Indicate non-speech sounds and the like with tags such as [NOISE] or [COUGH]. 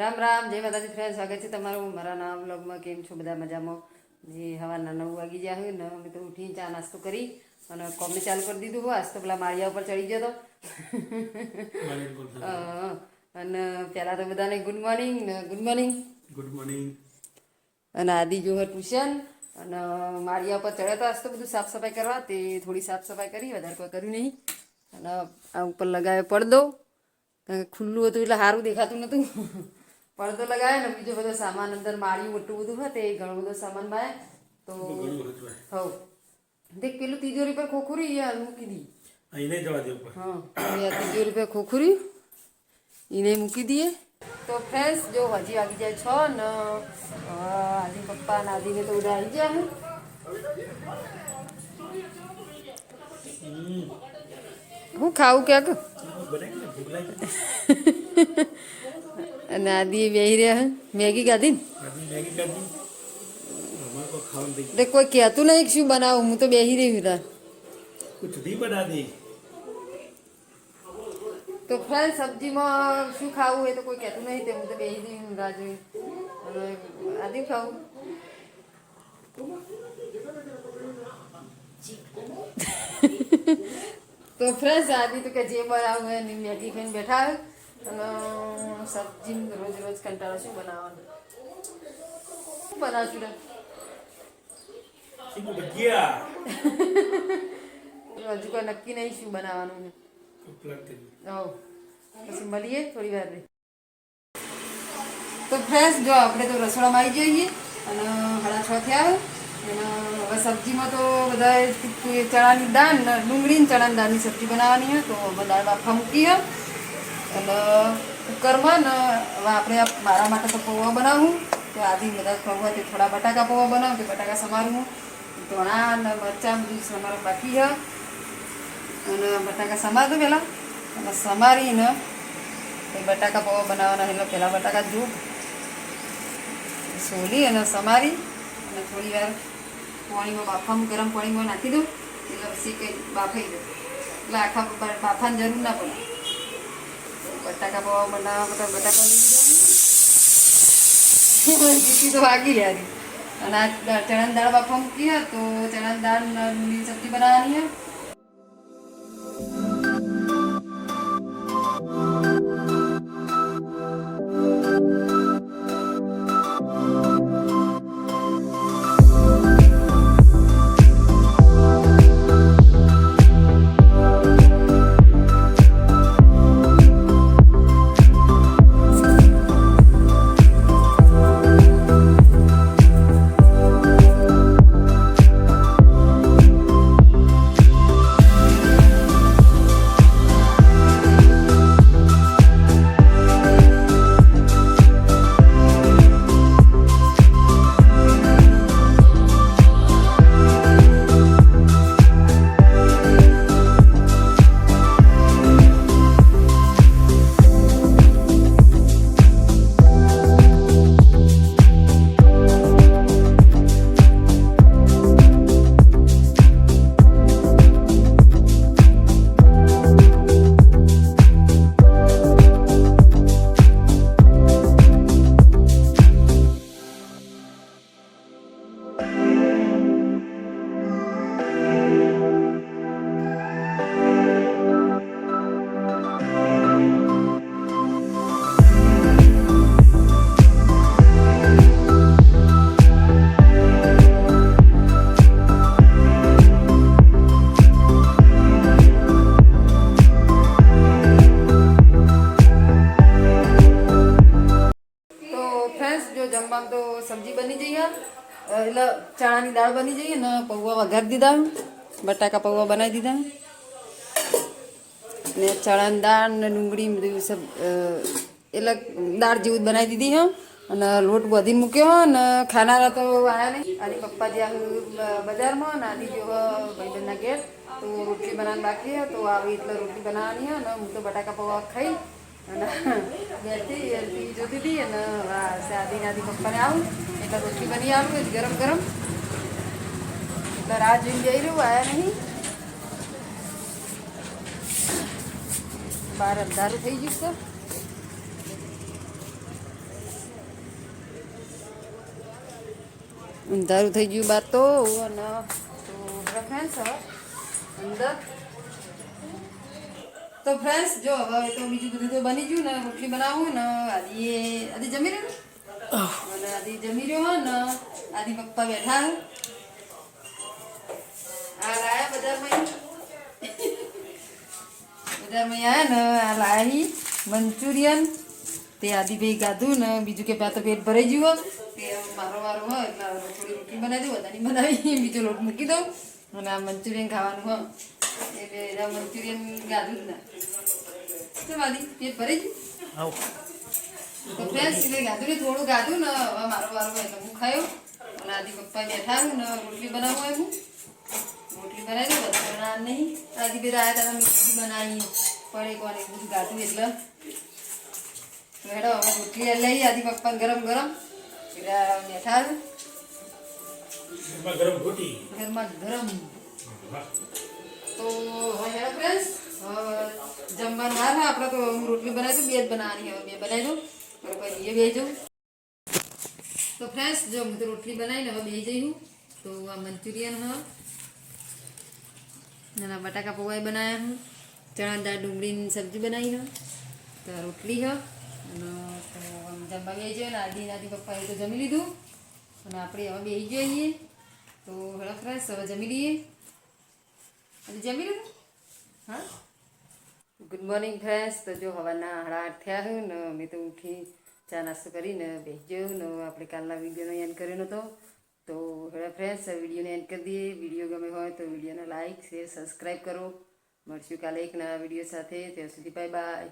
રામ રામ જય માતાજી ફ્રેન્ડ સ્વાગત છે તમારું મારા નામ બ્લોગમાં કેમ છો બધા મજામાં? જે હવાના નવ વાગી ગયા હોય ને અમે તો ઉઠીને ચા નાસ્તો કરી અને કોમી ચાલુ કરી દીધું હોય આજ તો પેલા માળિયા ઉપર ચડી ગયો હતો અને પહેલાં તો બધાને ગુડ મોર્નિંગ ને ગુડ મોર્નિંગ ગુડ મોર્નિંગ અને આદિ જો ટ્યુશન અને માળિયા ઉપર ચડ્યા તો આજ તો બધું સાફ સફાઈ કરવા. તે થોડી સાફ સફાઈ કરી વધારે કોઈ કર્યું નહીં. અને આ ઉપર લગાવ્યો પડદો. કારણ કે ખુલ્લું હતું એટલે સારું દેખાતું નહોતું પડદો લગાવ્યો ને બીજો બધો સામાન અંદર માળિયું મોટું બધું હોય તે ઘણો બધો સામાનમાં તો ઘણું હતું હવ દેખ પેલું તિજોરી પર ખોખુરી યાર મૂકી દી અહીં નહીં જવા દે ઉપર હા હવે આ તિજોરી પર ખોખુરી એને મૂકી દઈએ તો ફ્રેન્ડ્સ જો હજી વાગી જાય છ ને અ, આદિ પપ્પા ને આદિને તો બધા આવી ગયા હમ. હું ખાવું ક્યાંક બનાવી ને ભૂખ લાગી અને આદિ બેહી રહ્યા મેગી ખાધી ને કોઈ કહેતું નહીં શું બનાવું હું તો બેહી રહી તાર તો ફ્રેન્ડ સબ્જીમાં શું ખાવું એ તો કોઈ કહેતું નહીં તે હું તો બેહી રહી હું રાહ જોઈ. આદિ ખાવું [LAUGHS] તો ફ્રેશ આદિ તો કે જે બનાવું મેગી ખાઈને બેઠા હોય. અને સબ્જી રોજ રોજ કંટાળો શું બનાવવાનું? શું બનાવશું [LAUGHS] હજુ કોઈ નક્કી નહીં શું બનાવવાનું પછી મળીએ થોડી વાર. તો ફ્રેશ જો આપણે તો રસોડામાં આવી જઈએ અને સાડા છ થયા અને હવે સબ્જીમાં તો બધા ચણાની દાળ ડુંગળીની ચણાની દાળની સબ્જી બનાવવાની હોય તો દાળ બાફા મૂકી અને કુકરમાં ને આપણે મારા માટે તો પૌવા બનાવું. તો આદિ બધા પૌવા તે થોડા બટાકા પૌવા બનાવું, તે બટાકા સમારું, ધોણા ને મરચાં બધું સમારવા બાકી છે. અને બટાકા સમાર દો પહેલાં. અને સમારીને એ બટાકા પૌવા બનાવવાના એટલે પહેલાં બટાકા જો સોલી અને સમારી. અને થોડી વાર પાણીમાં બાફામાં, ગરમ પાણીમાં નાખી દઉં. એટલે પછી કંઈ બાફાઈ દઉં એટલે આખા બાફાની જરૂર ના પડે. બટાકા પૌવા બનાવવા માટે બટાકા લીધા જીતી તો વાગી યારી અને આ ચણા દાળ બાફવા મૂકી તો ચણા દાળ સબ્જી બનાવવાની હોય એટલે ચણાની દાળ બની જઈએ ને પૌવા વઘારી દીધા, બટાકા પૌવા બનાવી દીધા. ને ચણાની દાળ ને ડુંગળી બધું સબ એટલે દાળ જેવું બનાવી દીધી, હા. અને લોટ બધી મૂક્યો, અને ખાનારા તો આવ્યા નહીં. આની પપ્પા જ્યાં બજારમાં, ને આદિ જેવો ભાઈબંધના ઘેર, તો રોટલી બનાવવાની બાકી તો આવી એટલે રોટલી બનાવવાની અને હું તો બટાકા પૌવા ખાઈ, અને બેઠી જોતી હતી, અને શાદી નાદી પપ્પાને આવું. इधर रोटी बनी आलू इस गरम गरम। इधर आज इंजाई रू आया नहीं? बार अंधारू थी जिस दारू थी गयू बात तो फ्रेंड्स तो तो जो हम तो बीजू बधु तो बनी गयु रोटली बनाव आज जमी रहे અને આદિ જમી રહ્યો હો ને, આદિ પપ્પા બેઠા. આ લાયા બજારમાં બજારમાં આયા ને, આ લાયા મંચુરિયન. તે આદિભાઈ ગાધું ને, બીજું કે પા તો પેટ ભરાઈ ગયું. તે મારો વારો હોય એટલે થોડી રોટલી બનાવી દઉં, વધારે બનાવી, બીજો લોટ મૂકી દઉં. અને આ મંચુરિયન ખાવાનું હોય એટલે એના મંચુરિયન ગાધું જ ના. ચાલ આદિ, પેટ ભરાઈ ગયું? તો ફ્રેન્ડ્સ એટલે ગાધું ને થોડું ગાધું ને હવે મારો વારો હોય એટલે હું ખાયો. અને આદિ પપ્પા બેઠા ને રોટલી બનાવવા આવ્યું. રોટલી બનાવી દઉં બધા બના નહીં. આદિ બે આવ્યા હતા રોટલી બનાવી. પડે કોને બધું ગાધું એટલે. તો હેડો હવે રોટલી લઈ આદિ પપ્પા ગરમ ગરમ. એટલે બેઠા. ગરમ રોટી? ગરમ. તો હવે હેડો ફ્રેન્ડ્સ જમવાનું વાર હા આપણે તો હું રોટલી બનાવી દઉં બે જ બનાવવાની હવે બે બનાવી દઉં. બરાબર એ બે જવું. તો ફ્રેન્ડ્સ જો હું તો રોટલી બનાવીને હવે બે જઈશું તો આ મંચુરિયન હ નાના બટાકા પૌવાઈ બનાવ્યા હું. ચણા દાળ ડુંગળીની સબ્જી બનાવી હ તો રોટલી હ અને જમવા બે જઈએ ને, આદી આદી પપ્પાએ તો જમી લીધું. અને આપણે હવે બે જઈએ તો હેડો ફ્રેન્ડ્સ હવે જમી લઈએ. જમી લીધું? હા? ગુડ મોર્નિંગ ફ્રેન્ડ્સ તો જો હવાના હાડા થયા હોય ને અમે તો ઉઠી ચા નાસ્તો કરીને બેસજો ને, આપણે કાલના વિડીયોનો એન્ડ કર્યો નહોતો તો હવે ફ્રેન્ડ્સ વિડીયોને એન્ડ કરી દઈએ. વીડિયો ગમે હોય તો વિડીયોને લાઇક શેર સબસ્ક્રાઈબ કરો. મળશું કાલે એક નવા વીડિયો સાથે. ત્યાં સુધી બાય બાય